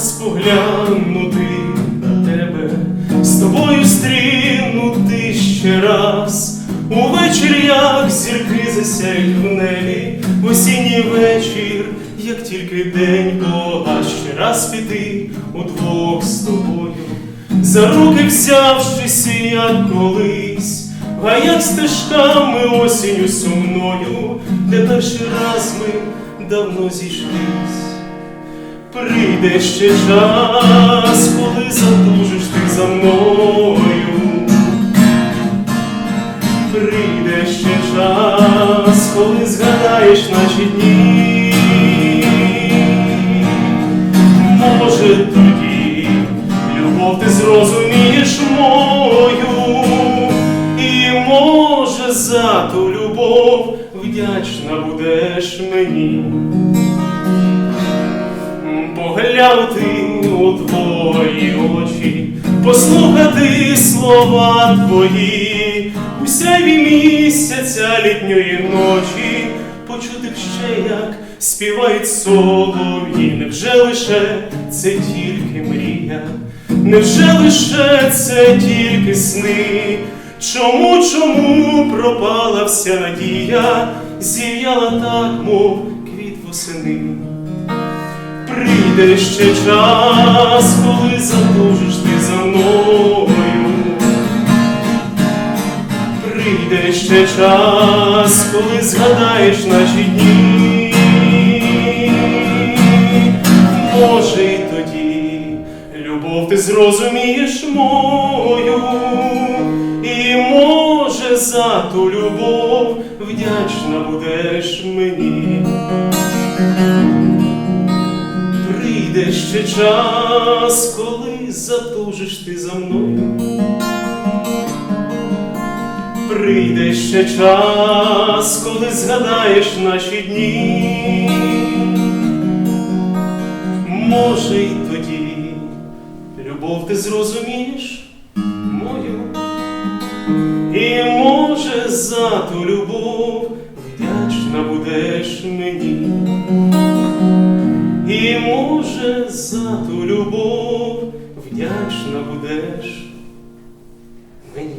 раз поглянути на тебе, з тобою стрінути ще раз, увечір, як зірки засяють в небі, в осінній вечір, як тільки день Бога, ще раз піти удвох з тобою, за руки взявшися, як колись, а як стежками осінню сумною, де перший раз ми давно зійшлись. Прийде ще час, коли задужиш ти за мною. Прийде ще час, коли згадаєш наші дні. Може тоді любов ти зрозумієш мою, і може за ту любов вдячна будеш мені поглянути у твої очі, послухати слова твої, у сяйві місяця літньої ночі, почути ще, як співають солов'ї, невже лише це тільки мрія, невже лише це тільки сни? Чому, чому пропала вся надія, зів'яла так, мов квіт восени? Прийде ще час, коли задужиш ти за мною. Прийде ще час, коли згадаєш наші дні. Може, й тоді любов ти зрозумієш мою, і може за ту любов вдячна будеш мені. Ще час, коли затужиш ти за мною. Прийде ще час, коли згадаєш наші дні. Може, й тоді любов ти зрозумієш мою, і може за ту любов вдячна будеш мені. Боже, за ту любов вдячна будеш мені.